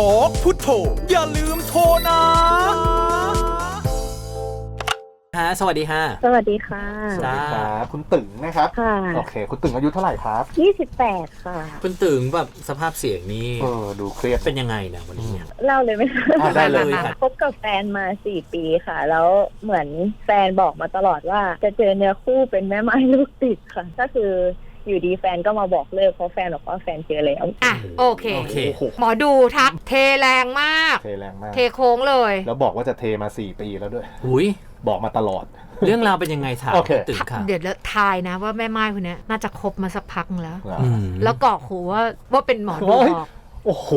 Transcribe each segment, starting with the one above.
อกพุทโธอย่าลืมโทรนะฮะสวัสดีฮะ สวัสดีค่ะจ้ครับคุณตึงนะครับค่ะ โอเค คุณตึงอายุเท่าไหร่ครับ 28 ค่ะ คุณตึงแบบสภาพเสียงนี้เออดูเครียด เป็นยังไงเนี่ยวันนี้เนี่ย เล่าเลยไหมคะอะได้เลยค่ะ คบกับแฟนมา 4 ปีค่ะ แล้วเหมือนแฟนบอกมาตลอดว่า จะเจอเนื้อคู่เป็นแม่ไม้ลูกติดค่ะ ก็คือ อยู่ดีแฟนก็มาบอกเลิกเพราะแฟนบอกว่าแฟนเจอแล้ว อะโอเค โอเคโอ้โหหมอดูทักเทแรงมาก เทแรงมาก เทโค้งเลย แล้วบอกว่าจะเทมา 4 ปีแล้วด้วย หุยบอกมาตลอด เรื่องราวเป็นยังไงถามโอเคคุณตึงค่ะ เดี๋ยวแล้วทายนะว่าแม่ไม้คนเนี้ยน่าจะคบมาสักพักนึงแล้ว อืมแล้วกรอกหูว่าว่าเป็นหมอดูโอ้ยบอก โอ้โห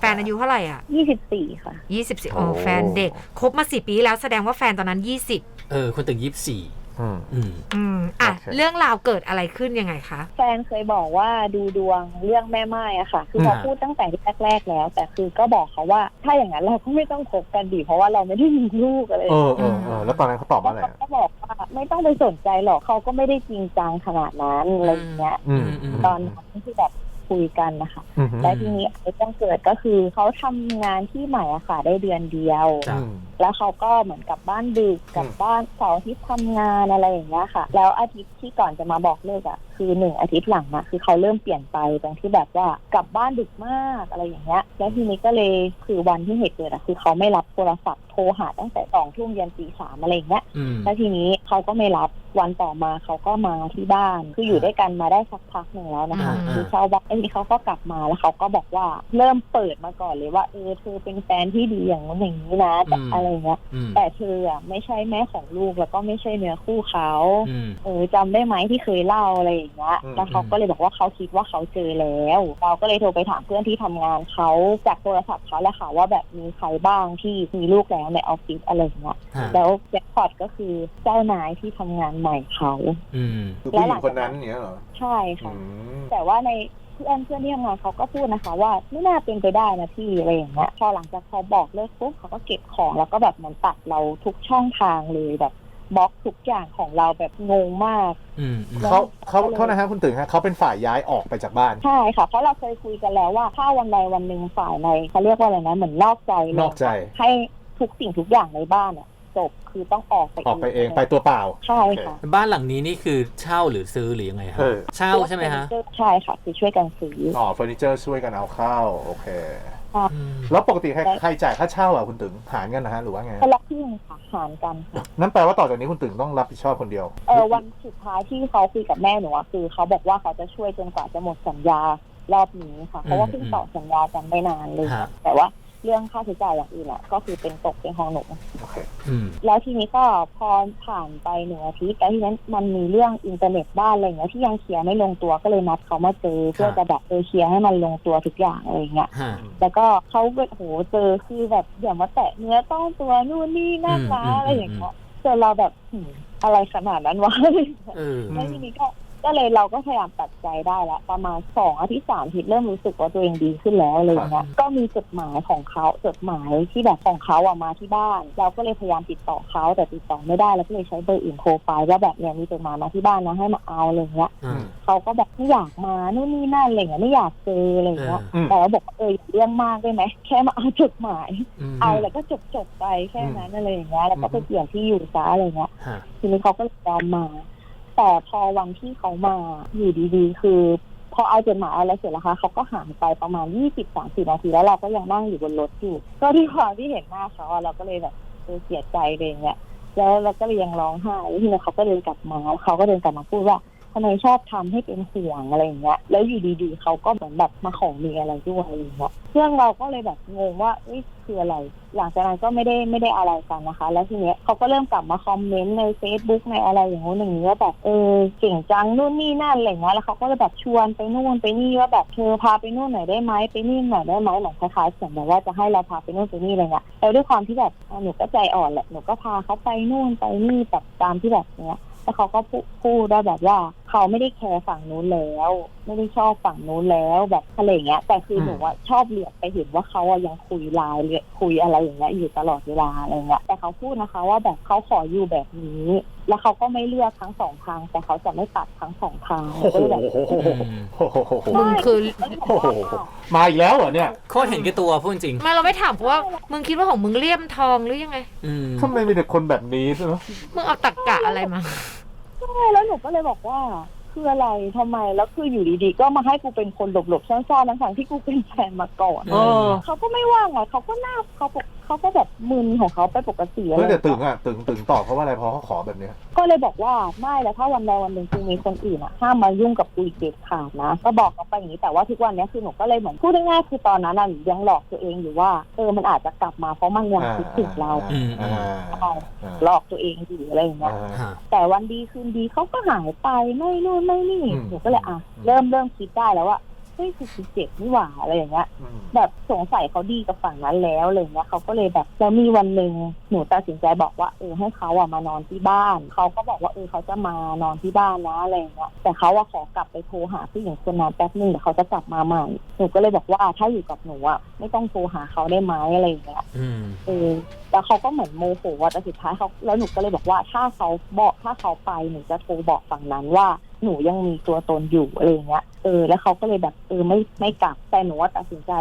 แฟนอายุเท่าไหร่อะ24 ค่ะ20สิโอ้อ๋อแฟนเด็กคบมาสี่ปีแล้วแสดงว่าแฟนตอนนั้น20เออคุณตึงยี่สิบสี่ อืม อืม อืมอะโอเค เรื่องราวเกิดอะไรขึ้นยังไงคะ แฟนเคยบอกว่าดูดวงเรื่องแม่ไม้อะค่ะ คือเขาอ่า พูดตั้งแต่ที่แรกๆแล้ว แต่คือก็บอกเขาว่า ถ้าอย่างนั้นเราก็ไม่ต้องคบกันดี เพราะว่าเราไม่ได้มีลูกอะไรเออเออเออแล้วตอนนั้นเขาตอบว่าอะไรเขาอะก็บอกว่าไม่ต้องไปสนใจหรอกเขาก็ไม่ได้จริงจังขนาดนั้นอะไรอย่างเงี้ย อืมอืม ตอนนั้นที่แบบ คุยกันนะคะอืมและทีนี้ไอ้ต้องเกิดก็คือเขาทำงานที่ใหม่อะค่ะได้เดือนเดียวจ้ะอืม แล้วเขาก็เหมือนกลับบ้านดึกกลับอืมบ้านเสาร์อาทิตย์ทำงานอะไรอย่างเงี้ยค่ะ แล้วอาทิตย์ที่ก่อนจะมาบอกเลิกอะ คือหนึ่งอาทิตย์หลังอะคือเขาเริ่มเปลี่ยนไปตรงที่แบบว่ากลับบ้านดึกมากอะไรอย่างเงี้ย แล้วทีนี้ก็เลยคือวันที่เหตุเกิดอะคือเขาไม่รับโทรศัพท์โทรหาตั้งแต่สองทุ่มยันตีสามอะไรอย่างเงี้ยอืมแล้วทีนี้เขาก็ไม่รับวันต่อมาเขาก็มาที่บ้าน คืออยู่ด้วยกันมาได้สักพักหนึ่งแล้วนะคะ อ่า คือเช่าบ้านไอ้นี่เขาก็กลับมาแล้วเขาก็บอกว่าเริ่มเปิดมาก่อนเลยว่าเออเธอเป็นแฟนที่ดีอย่างนั้นอย่างนี้นะแต่อะไรเงี้ย อืมแต่เธออะไม่ใช่แม่ของลูกแล้วก็ไม่ใช่เนื้อคู่เขา อืม เออจำได้ไหมที่เคยเล่าอะไรอย่างเงี้ยอืม แล้วเขาก็เลยบอกว่าเขาคิดว่าเขาเจอแล้ว เราก็เลยโทรไปถามเพื่อนที่ทำงานเขาจากโทรศัพท์เขาแหละค่ะว่าแบบมีใครบ้างที่มีลูกแล้วในออฟฟิศอะไรอย่างเงี้ยฮะแล้วแจ็คพอตก็คือเจ้านายที่ทำงานใหม่เขาอืม คือผู้หญิงคนนั้นเนี่ยเหรอใช่อืค่ะ ม แต่ว่าในเพื่อนเพื่อนที่ทำงานเขาก็พูดนะคะ ว่าไม่น่าเป็นไปได้นะพี่อะไรอย่างเงี้ยพอหลังจากเขาบอกเลิกปุ๊บเขาก็เก็บของแล้วก็แบบเหมือนตัดเราทุกช่องทางเลยแบบ บล็อกทุกอย่างของเราแบบงงมาก อืมอืม เขาเขาโทษนะฮะคุณตึงฮะเขาเป็นฝ่ายย้ายออกไปจากบ้าน ใช่ค่ะ เพราะเราเคยคุยกันแล้วว่าถ้าวันใดวันหนึ่งฝ่ายในเขาเรียกว่าอะไรนะเหมือนนอกใจเลยนอกใจ ให้ทุกสิ่งทุกอย่างในบ้านอะจบคือต้องออกไปออกไปเองไปตัวเปล่า ใช่ค่ะบ้านหลังนี้นี่คือเช่าหรือซื้อหรือยังไงฮะเออ เช่าใช่ไหมฮะ ใช่ค่ะคือช่วยกันซื้อ อ๋อเฟอร์นิเจอร์ช่วยกันเอาเข้า โอเคอืม แล้วปกติใครใครจ่ายค่าเช่าอะคุณตึงหารกันนะฮะหรือว่าไงคนละครึ่งค่ะหารกันค่ะนั่นแปลว่าต่อจากนี้คุณตึงต้องรับผิดชอบคนเดียวเออวันสุดท้ายที่เขาคุยกับแม่หนูอะคือเขาบอกว่าเขาจะช่วยจนกว่าจะหมดสัญญารอบนี้ค่ะเพราะว่าเพิ่งต่อสัญญากันไม่นานเลยฮะแต่ว่า เรื่องค่าใช้จ่ายอย่างอื่นอะก็คือเป็นตกเป็นของหนู โอเค อืม แล้วทีนี้ก็พอผ่านไปหนึ่งอาทิตย์แล้วทีนั้นมันมีเรื่องอินเทอร์เน็ตบ้านอะไรอย่างเงี้ยที่ยังเคลียร์ไม่ลงตัวก็เลยนัดเขามาเจอเพื่อจะแบบเออเคลียร์ให้มันลงตัวทุกอย่างอะไรอย่างเงี้ยฮะ แล้วก็เขาแบบโหเจอคือแบบอย่ามาแตะเนื้อต้องตัวนู่นนี่นั่นนะอืมอืม อะไรอย่างเงี้ยจนเราแบบหืมอะไรขนาดนั้นวะ เออ แล้วทีนี้ก็ ก็เลยเราก็พยายามตัดใจได้ละประมาณสองอาทิตย์สามอาทิตย์เริ่มรู้สึกว่าตัวเองดีขึ้นแล้วอะไรอย่างเงี้ยก็มีจดหมายของเขาจดหมายที่แบบของเขาอะมาที่บ้าน เราก็เลยพยายามติดต่อเขาแต่ติดต่อไม่ได้เราก็เลยใช้เบอร์อื่นโทรไปว่าแบบเนี่ยมีจดหมายมาที่บ้านนะให้มาเอาอะไรอย่างเงี้ยอ่าเขาก็แบบไม่อยากมานู่นนี่นั่นอะไรอย่างเงี้ยไม่อยากเจออะไรอย่างเงี้ยอืมแต่เราบอกว่าเอออย่าเรื่องมากได้ไหมแค่มาเอาจดหมายมเอาแล้วก็จบจบๆไปแค่นั้นอะไรอย่างเงี้ยแล้วก็ไปเปลี่ยนที่อยู่ซะอะไรเงี้ยฮะทีนี้เขาก็เลยยอมมา แต่พอวันที่เขามาอยู่ดีๆ คือ พอเอาจดหมายอะไรเสร็จแล้วคะเขาก็หายไปประมาณยี่สิบสามสิบนาทีแล้วเราก็ยังนั่งอยู่บนรถอยู่ ก็ที่ความที่เห็นหน้าเขาอะเราก็เลยแบบเออเสียใจเลยอย่างเงี้ยแล้วเราก็เลยยังร้องไห้แล้วทีนี้เขาก็เดินกลับมาเขาก็เดินกลับมาพูดว่าทำไมชอบทำให้เป็นห่วงอะไรอย่างเงี้ย แล้วอยู่ดีๆ เขาก็เหมือนแบบมาขอมีอะไรด้วยอะไรอย่างเงี้ยเพื่อนเราก็เลยแบบงงว่าเอ้ย คืออะไร หลังจากนั้นก็ไม่ได้ไม่ได้อะไรกันนะคะ แล้วทีเนี้ยเขาก็เริ่มกลับมาคอมเมนต์ใน Facebook ในอะไรอย่างงู้นอย่างนี้ว่าแบบเออเก่งจังนู่นนี่นั่นอะไรเงี้ยแล้วเขาก็เลยแบบชวนไปนู่นไปนี่ว่าแบบเธอพาไปนู่นหน่อยได้ไหมไปนี่หน่อยได้ไหมเหมือนคล้ายๆเสียงแบบว่าจะให้เราพาไปนู่นไปนี่อะไรเงี้ยแล้วด้วยความที่แบบหนูก็ใจอ่อนแหละหนูก็พาเขาไปนู่นไปนี่แบบตามที่แบบเนี้ยแล้วเขาก็พูพูดได้แบบว่า เขาไม่ได้แคร์ฝั่งนู้นแล้ว ไม่ได้ชอบฝั่งนู้นแล้วแบบอะไรอย่างเงี้ย แต่คือหนูอะชอบเหลือบไปเห็นว่าเขาอะยังคุยไลน์เลยคุยอะไรอย่างเงี้ยอยู่ตลอดเวลาอะไรเงี้ยแต่เขาพูดนะคะ ว่าแบบเขาขออยู่แบบนี้ แล้วเขาก็ไม่เลือกทั้งสองทาง แต่เขาจะไม่ตัดทั้งสองทางโอ้โหก็เลยแบบโอ้โหโอ้โหโอ้โหมึงคือโอ้โหมาอีกแล้วเหรอเนี่ยโคตรเห็นแก่ตัวพูดจริงไมาเราไม่ถามเพราะว่ามึงคิดว่าของมึงเลี่ยมทองหรือยังไงอืมทำไมมีแต่คนแบบนี้ใช่ไหมมึงเอาตักกะอะไรมาใช่แล้วหนูก็เลยบอกว่า คืออะไรทำไมแล้วคืออยู่ดีๆ ก็มาให้กูเป็นคนหลบๆซ่อนๆทั้งๆที่กูเป็นแฟนมาก่อนเออ เขาก็ไม่ว่างไงเขาก็หน้าเขาปกเขาก็แบบมึนของเขาไปปกติอะไรเฮ้ยแต่ตึงอะตึงตึงตอบเพราะว่าอะไรเพราะเขาขอแบบเนี้ย ก็เลยบอกว่าไม่แล้วถ้าวันใดวันหนึ่งกูมีคนอื่นอะห้ามมายุ่งกับกูอีกเด็ดขาดนะ ก็บอกเขาไปอย่างนี้แต่ว่าทุกวันเนี้ยคือหนูก็เลยเหมือนพูดง่ายๆคือตอนนั้นน่ะหนูยังหลอกตัวเองอยู่ว่าเออมันอาจจะกลับมาเพราะมันยังคิดถึงเราอืมอ่าใช่หลอกตัวเองอยู่อะไรอย่างเงี้ยอ่าฮะ แต่วันดีคืนดีเขาก็หายไปไม่นู่นไม่นี่อืมหนูก็เลยอะ อืม เริ่มเริ่มคิดได้แล้วว่า เฮ้ยคือคือเจ็บนี่หว่าอะไรอย่างเงี้ย อืมแบบสงสัยเขาดีกับฝั่งนั้นแล้วอะไรเงี้ยเขาก็เลยแบบแล้วมีวันหนึ่งหนูตัดสินใจบอกว่าเออให้เขาอะมานอนที่บ้านเขาก็บอกว่าเออเขาจะมานอนที่บ้านนะอะไรเงี้ยแต่เขาอะขอกลับไปโทรหาผู้หญิงคนนั้นแป๊บนึงเดี๋ยวเขาจะกลับมาใหม่หนูก็เลยบอกว่าถ้าอยู่กับหนูอะไม่ต้องโทรหาเขาได้ไหมอะไรเงี้ย อืม เออแล้วเขาก็เหมือนโมโหว่าแต่สุดท้ายเขาแล้วหนูก็เลยบอกว่าถ้าเขาบอกถ้าเขาไปหนูจะโทรบอกฝั่งนั้นว่า หนูยังมีตัวตนอยู่อะไรอย่างเงี้ยเออแล้วเขาก็เลยแบบเออไม่ไม่กลับแต่หนูว่าตัดสินใจ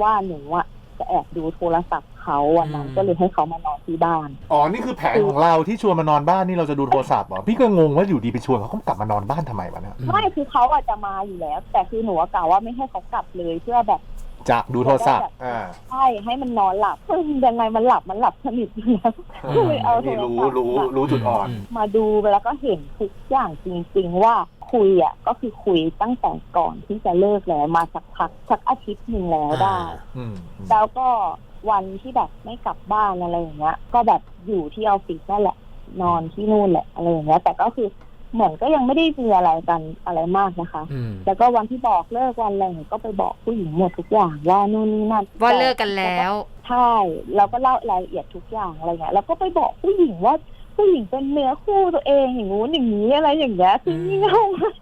ว่าหนูอะจะแอบดูโทรศัพท์เขาวันนั้นอืมก็เลยให้เขามานอนที่บ้าน อ๋อ นี่คือแผนของเราที่ชวนมานอนบ้านนี่เราจะดูโทรศัพท์เหรอ พี่ก็งงว่าอยู่ดีไปชวนเขาเขากลับมานอนบ้านทำไมวะเนี่ย ไม่ คือเขาอาจจะมาอยู่แล้ว แต่คือหนูอะกล่าวว่าไม่ให้เขากลับเลยเพื่อแบบ จากดูโทรศัพท์ อ่า ใช่ให้มันนอนหลับซึ่งยังไงมันหลับมันหลับสนิทอยู่แล้วก็เลยเอาโทรนี่ศัพท์รู้รู้รู้จุดอ่อนอืมมาดูแล้วก็เห็นทุกอย่างจริง ๆ ว่าคุยอะก็คือคุยตั้งแต่ก่อนที่จะเลิกแล้วมาสักพักสักอาทิตย์หนึ่งแล้วได้ อืมแล้วก็วันที่แบบไม่กลับบ้านอะไรอย่างเงี้ย ก็แบบอยู่ที่ออฟฟิศนั่นแหละ นอนที่นู่นแหละอะไรอย่างเงี้ย แต่ก็คือ เหมือนก็ยังไม่ได้มีอะไรกันอะไรมากนะคะ อืมแล้วก็วันที่บอกเลิกวันอะไรหนูก็ไปบอกผู้หญิงหมดทุกอย่างว่านู่นนี่นั่นว่าเลิกกันแล้ว ใช่เราก็เล่ารายละเอียดทุกอย่างอะไรเงี้ยแล้วก็ไปบอกผู้หญิงว่า ผู้หญิงเป็นเนื้อคู่ตัวเองอย่างงู้นอย่างนี้อะไรอย่างเงี้ยคือเงี้ยวมาก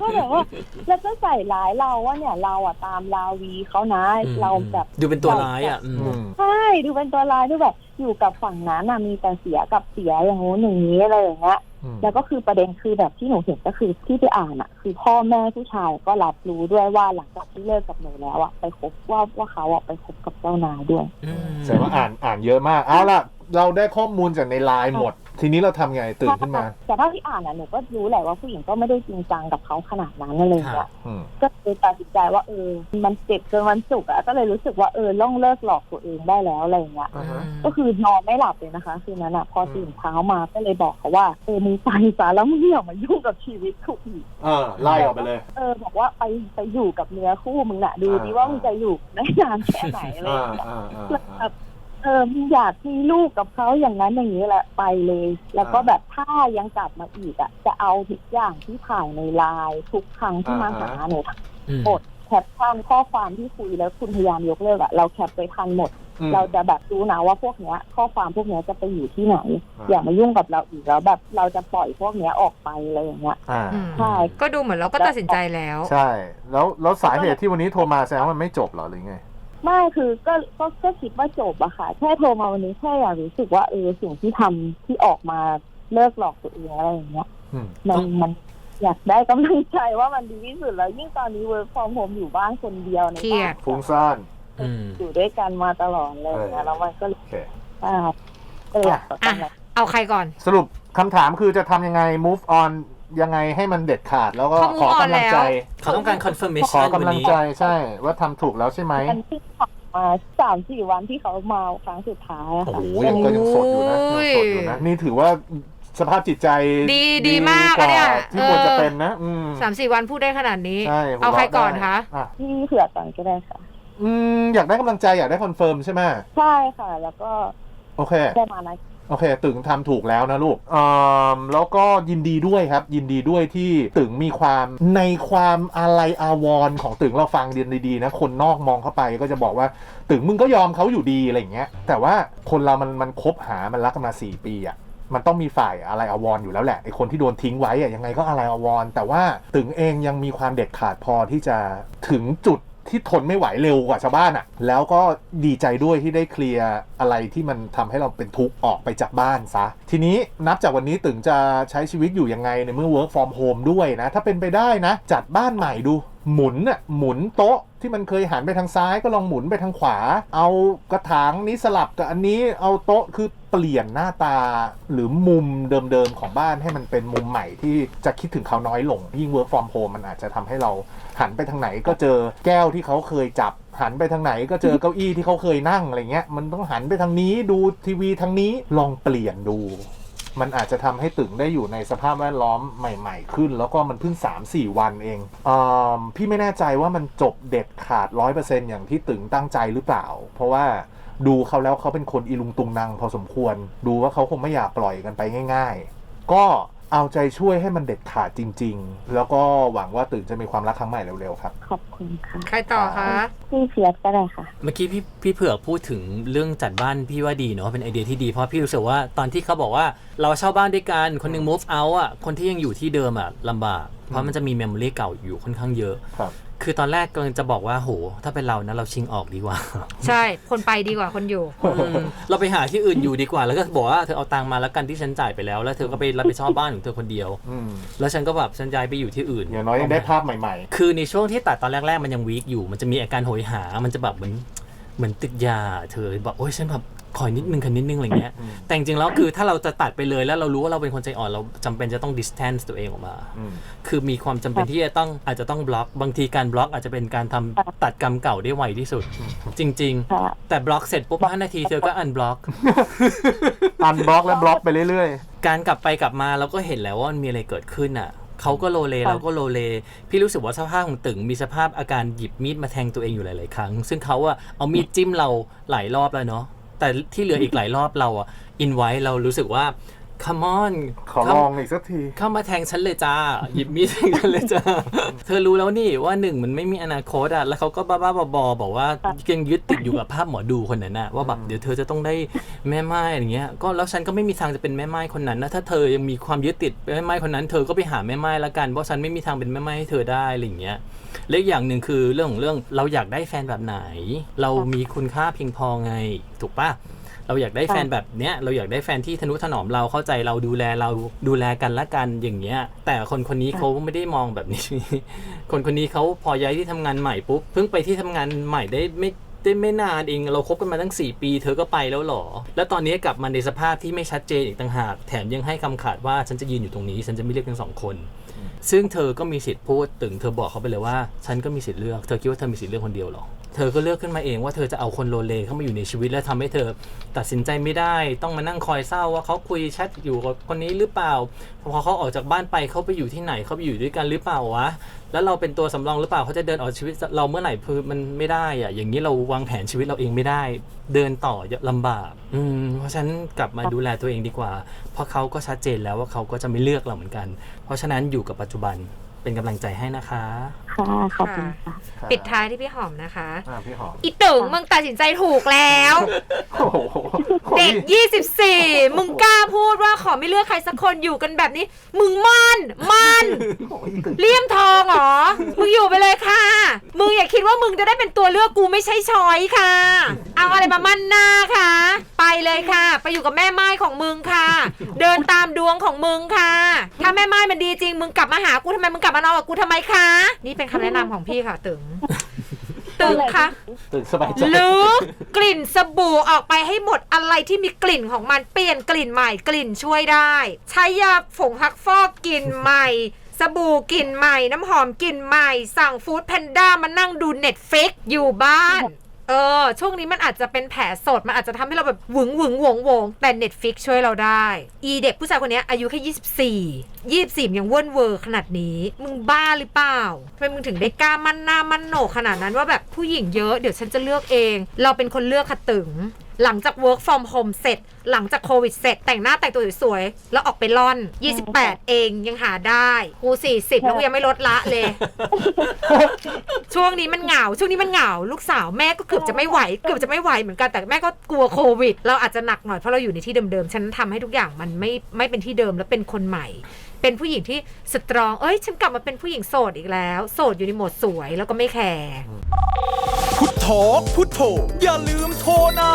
ก็แบบว่า แล้วก็ใส่ร้ายเราว่าเนี่ยเราอะตามลาวีเขานะอืมเราแบบดูเป็นตัวร้ายอะอืมอืมใช่ดูเป็นตัวร้ายที่แบบอยู่กับฝั่งนั้นน่ะมีแต่เสียกับเสียอย่างงู้นอย่างนี้อะไรอย่างเงี้ยอืมแล้วก็คือประเด็นคือแบบที่หนูเห็นก็คือที่ไปอ่านอะคือพ่อแม่ผู้ชายก็รับรู้ด้วยว่าหลังจากที่เลิกกับหนูแล้วอะไปคบว่าว่าเขาอะไปคบกับเจ้านายด้วยอืมแสดงว่าอ่านอ่านเยอะมากเอาล่ะ เราได้ข้อมูลจากในไลน์หมด ทีนี้เราทำไงตื่นขึ้นมาแต่เท่าที่อ่านอะหนูก็รู้แหละว่าผู้หญิงก็ไม่ได้จริงจังกับเขาขนาดนั้นอะไรอย่างคเงี้รัยบอืม ก็เลยตัดสินใจว่าเออ มันเจ็บจนวันศุกร์อะก็เลยรู้สึกว่าเออต้องเลิกหลอกตัวเองได้แล้วอะไรอย่างเงี้ย อ่าฮะ ก็คือนอนไม่หลับเลยนะคะคืนนั้นอะพอตื่นเช้ามาก็เลยบอกเขาว่าเออมึงไปซะแล้วมึงอย่ามายุ่งกับชีวิตกูอีกเออไล่ออกไปเลย เออบอกว่าไปไปอยู่กับเนื้อคู่มึงน่ะดูดิอ่าว่ามึงจะอยู่ได้นานแค่ไหนอะไรออ่าย่างเงี้ยอ่าอ่าแล้วอ่าแบบเออมึงอยากมีลูกกับเขาอย่างนั้นอย่างนี้แหละไปเลย แล้วก็อ่าแบบถ้ายังกลับมาอีกอะ จะเอาทุกอย่างที่ถ่ายในไลน์ทุกครั้งที่มาอ่าหาฮะหนูอืมหมดแคปชั่นข้อความที่คุยแล้วคุณพยายามยกเลิกอะเราแคปไว้ทันหมดอืมเราจะแบบรู้นะว่าพวกเนี้ย ข้อความพวกเนี้ยจะไปอยู่ที่ไหนอ่าอย่ามายุ่งกับเราอีกแล้วแบบเราจะปล่อยพวกเนี้ยออกไปอะไรอย่างเงี้ยอ่าอืมใช่ก็ดูเหมือนเราก็ตัดสินใจแล้ว ใช่ แล้วแล้วสาเหตุที่วันนี้โทรมาแสดงว่ามันไม่จบเหรอหรือไง ไม่คือก็ก็ก็คิดว่าจบอะค่ะ แค่โทรมาวันนี้แค่อยากรู้สึกว่าเออสิ่งที่ทำที่ออกมาเลิกหลอกตัวเองอะไรอย่างเงี้ยอืมมันมันอยากได้กำลังใจว่ามันดีที่สุดแล้ว ยิ่งตอนนี้เวิร์กฟอร์มโฮมอยู่บ้านคนเดียวในเครียบ้าดนฟุ้งซ่านอืมอยู่ด้วยกันมาตลอดเลยางเงี้ยเออแล้วมันก็โอเคอ่าเอออยากอะทำอะไรเอาใครก่อน สรุปคำถามคือจะทำยังไง move on ยังไงให้มันเด็ดขาดแล้วก็เขา move ขอกำลังใจ on แล้ว เขาต้องการ ขอ confirmation กำวันลังนี้ใจใช่ว่าทำถูกแล้วใช่ไหมมันเพิ่งผ่านมาสามสี่วันที่เขามาครั้งสุดท้ายอะโอ้ค่ะ โหยังก็ยังสดอยู่นะยังสดอยู่นะนี่ถือว่าสภาพจิตใจดีดีมากอะเนี่ยที่ควรจะเออ เป็นนะอืมสามสี่วันพูดได้ขนาดนี้ ใช่เอาใครก่อนคะ อะที่เผื่อก่อนก็ได้ค่ะ อืมอยากได้กำลังใจอยากได้คอนเฟิร์มใช่ไหมใช่ค่ะ แล้วก็โอเค ได้มานะ โอเคตึงทำถูกแล้วนะลูกอ่าแล้วก็ยินดีด้วยครับ ยินดีด้วยที่ตึงมีความในความอะไรอาวรณ์ของตึงเราฟังเรียนดีๆนะ คนนอกมองเข้าไปก็จะบอกว่าตึงมึงก็ยอมเขาอยู่ดีอะไรอย่างเงี้ย แต่ว่าคนเรามันมันคบหามันรักกันมาสี่ปีอะมันต้องมีฝ่ายอะไรอาวรณ์อยู่แล้วแหละไอคนที่โดนทิ้งไว้อะยังไงก็อะไรอาวรณ์แต่ว่าตึงเองยังมีความเด็ดขาดพอที่จะถึงจุด ที่ทนไม่ไหวเร็วกว่าชาวบ้านอะแล้วก็ดีใจด้วยที่ได้เคลียร์อะไรที่มันทำให้เราเป็นทุกข์ออกไปจากบ้านซะ ทีนี้นับจากวันนี้ตึงจะใช้ชีวิตอยู่ยังไงในเมื่อ work from home ด้วยนะ ถ้าเป็นไปได้นะ จัดบ้านใหม่ดูหมุนอะหมุนโต๊ะ ที่มันเคยหันไปทางซ้ายก็ลองหมุนไปทางขวา เอากระถางนี้สลับกับอันนี้เอาโต๊ะคือเปลี่ยนหน้าตาหรือมุมเดิมๆของบ้านให้มันเป็นมุมใหม่ที่จะคิดถึงเขาน้อยลง ยิ่ง work from home มันอาจจะทำให้เราหันไปทางไหนก็เจอแก้วที่เขาเคยจับ หันไปทางไหนก็เจอเก้าอี้ที่เขาเคยนั่งอะไรเงี้ยมันต้องหันไปทางนี้ดูทีวีทางนี้ลองเปลี่ยนดู มันอาจจะทำให้ตึงได้อยู่ในสภาพแวดล้อมใหม่ ๆ ขึ้น แล้วก็มันเพิ่ง 3-4 วันเองเออพี่ไม่แน่ใจว่ามันจบเด็ดขาด 100%อย่างที่ตึงตั้งใจหรือเปล่า เพราะว่าดูเขาแล้วเขาเป็นคนอีลุงตุงนางพอสมควร ดูว่าเขาคงไม่อยากปล่อยกันไปง่าย ๆ ก็ เอาใจช่วยให้มันเด็ดขาดจริง ๆ แล้วก็หวังว่าตึงจะมีความรักครั้งใหม่เร็วๆครับ ขอบคุณค่ะใครต่อคะ พี่เฟียสก็ได้ค่ะ เมื่อกี้พี่พี่เผือกพูดถึงเรื่องจัดบ้านพี่ว่าดีเนาะเป็นไอเดียที่ดีเพราะพี่รู้สึกว่าตอนที่เขาบอกว่าเราเช่าบ้านด้วยกันคนหนึ่ง move out อะคนที่ยังอยู่ที่เดิมอะลำบาก เพราะมันจะมี memory เก่าอยู่ค่อนข้างเยอะ ครับ คือตอนแรกกำลังจะบอกว่าโหถ้าเป็นเรานะเราชิงออกดีกว่า ใช่ คนไปดีกว่าคนอยู่อืมเราไปหาที่อื่นอยู่ดีกว่า แล้วก็บอกว่าเธอเอาตังค์มาแล้วกันที่ฉันจ่ายไปแล้ว แล้วเธอก็ไปรับผิดชอบบ้านของเธอคนเดียว อืมแล้วฉันก็แบบฉันย้ายไปอยู่ที่อื่น อย่างน้อยยังได้ภาพใหม่ คือในช่วงที่ตัดตอนแรก ๆ มันยังวีคอยู่ มันจะมีอาการโหยหา มันจะแบบเหมือนเหมือนติดยา เธอบอกโอ้ยฉันแบบ ขอนิดนึงคันนิดนึงอะไรเงี้ยอืมแต่จริงๆแล้วคือถ้าเราจะตัดไปเลยแล้วเรารู้ว่าเราเป็นคนใจอ่อนเราจำเป็นจะต้อง distance ตัวเองออกมาๆอืมคือมีความจำเป็นที่จะต้องอาจจะต้องบล็อก บางทีการบล็อกอาจจะเป็นการทำตัดกรรมเก่าได้ไวที่สุด จริงค่ะๆแต่บล็อกเสร็จปุ๊บ5นาทีเธอก็อันบล็อกอันบล็อกและบล็อกไปเรื่อยการกลับไปกลับมาเราก็เห็นแล้วว่ามันมีอะไรเกิดขึ้นอะเขาก็โลเลค่ะเราก็โลเล พี่รู้สึกว่าสภาพของตึงมีสภาพอาการหยิบมีดมาแทงตัวเองอยู่หลาย ๆ ครั้ง ซึ่งเขาอะเอามีดจิ้มเราหลายรอบแล้วเนาะ แต่ที่เหลืออีกหลายรอบเราอะอินไว้เรารู้สึกว่า come on ๆขอลองอีกสักที เข้ามาแทงฉันเลยจ้า หยิบมีดแทงฉันเลยจ้า เธอรู้แล้วนี่ว่าหนึ่งมันไม่มีอนาคตอะ แล้วเขาก็บ้าๆบอๆบอกว่ายังยึดติดอยู่กับภาพหมอดูคนนั้นน่ะว่าแบบเดี๋ยวเธอจะต้องได้แม่ไม้อย่างเงี้ย ก็แล้วฉันก็ไม่มีทางจะเป็นแม่ไม้คนนั้นนะถ้าเธอยังมีความยึดติดเป็นแม่ไม้คนนั้น เธอก็ไปหาแม่ไม้ละกันเพราะฉันไม่มีทางเป็นแม่ไม้ให้เธอได้อะไรอย่างเงี้ยและอีกอย่างหนึ่งคือเรื่องของเรื่องเราอยากได้แฟนแบบไหน เรามีคุณค่าเพียงพอไง ถูกปะ เราอยากได้แฟนแบบเนี้ยเราอยากได้แฟนที่ทนุถนอมเราเข้าใจเราดูแลเราดูแลกันละกันอย่างเงี้ย แต่คนคนนี้เขาไม่ได้มองแบบนี้ คนคนนี้เขาพอย้ายที่ทำงานใหม่ปุ๊บเพิ่งไปที่ทำงานใหม่ได้ไม่ได้ไม่นานเองเราคบกันมาตั้ง 4 ปี เธอก็ไปแล้วเหรอ แล้วตอนนี้กลับมาในสภาพที่ไม่ชัดเจนอีกต่างหาก แถมยังให้คำขาดว่าฉันจะยืนอยู่ตรงนี้ ฉันจะไม่เลือกทั้งสองคน ซึ่งเธอก็มีสิทธิ์พูดตึงเธอบอกเขาไปเลยว่า ฉันก็มีสิทธิ์เลือก เธอคิดว่าเธอมีสิทธิ์เลือกคนเดียวเหรอเธอก็เลือกขึ้นมาเองว่าเธอจะเอาคนโลเลเข้ามาอยู่ในชีวิตและทำให้เธอตัดสินใจไม่ได้ ต้องมานั่งคอยเศร้าว่าเขาคุยแชทอยู่กับคนนี้หรือเปล่าพอเขาออกจากบ้านไปเขาไปอยู่ที่ไหนเขาไปอยู่ด้วยกันหรือเปล่าวะแล้วเราเป็นตัวสำรองหรือเปล่าเขาจะเดินออกชีวิตเราเมื่อไหร่คือมันไม่ได้อะอย่างนี้เราวางแผนชีวิตเราเองไม่ได้ เดินต่อลำบาก อืมเพราะฉะนั้นกลับมาดูแลตัวเองดีกว่า เพราะเขาก็ชัดเจนแล้วว่าเขาก็จะไม่เลือกเราเหมือนกัน เพราะฉะนั้นอยู่กับปัจจุบัน เป็นกำลังใจให้นะคะ ค่ะ ขอบคุณค่ะ ปิดท้ายที่พี่หอมนะคะ อ่าพี่หอมอีตึงมึงตัดสินใจถูกแล้ว โอ้โหเด็ก 24 มึงกล้าพูดว่าขอไม่เลือกใครสักคนอยู่กันแบบนี้ มึงมันมันเลี่ยมทองเหรอ มึงอยู่ไปเลยค่ะ มึงอย่าคิดว่ามึงจะได้เป็นตัวเลือกกูไม่ใช่ช้อยค่ะ เอาอะไรมามั่นหน้าค่ะ ไปเลยค่ะ ไปอยู่กับแม่ไม้ของมึงค่ะ เดินตามดวงของมึงค่ะ ถ้าแม่ไม้มันดีจริง มึงกลับมาหากูทำไมมึงกลับมานอนกับกูทำไมคะนี่เป็นคำแนะนำของพี่ค่ะตึงตึงคะตื่นสบายใจหรือกลิ่นสบู่ออกไปให้หมดอะไรที่มีกลิ่นของมันเปลี่ยนกลิ่นใหม่กลิ่นช่วยได้ ใช้ยาผงพักฟอกกลิ่นใหม่ สบู่กลิ่นใหม่น้ำหอมกลิ่นใหม่ สั่งฟู้ดแพนด้ามานั่งดูเน็ตฟิกอยู่บ้าน เออ ช่วงนี้มันอาจจะเป็นแผลสด มันอาจจะทำให้เราแบบหวึงหวึงหวงหวงแต่ Netflix ช่วยเราได้ อีเด็กผู้ชายคนเนี้ยอายุแค่ 24 24 ยังเว่นเวอร์ขนาดนี้ มึงบ้าหรือเปล่าทำไมมึงถึงได้กล้ามั่นหน้ามั่นโหนกขนาดนั้นว่าแบบผู้หญิงเยอะเดี๋ยวฉันจะเลือกเอง เราเป็นคนเลือกค่ะตึง หลังจาก work from home เสร็จ หลังจากโควิดเสร็จ แต่งหน้าแต่งตัวสวยๆแล้วออกไปล่อน 28 เองยังหาได้กู40 แล้วกูยังไม่ลดละเลย ช่วงนี้มันเหงา ช่วงนี้มันเหงา ลูกสาวแม่ก็เกือบจะไม่ไหว เกือบจะไม่ไหวเหมือนกันแต่แม่ก็กลัวโควิด เราอาจจะหนักหน่อยเพราะเราอยู่ในที่เดิมๆฉันทำให้ทุกอย่างมันไม่ไม่เป็นที่เดิมแล้วเป็นคนใหม่ เป็นผู้หญิงที่สตรอง เอ้ย ฉันกลับมาเป็นผู้หญิงโสดอีกแล้ว โสดอยู่ในโหมดสวยแล้วก็ไม่แคร์พุทโธพุทโธอย่าลืมโทรนะ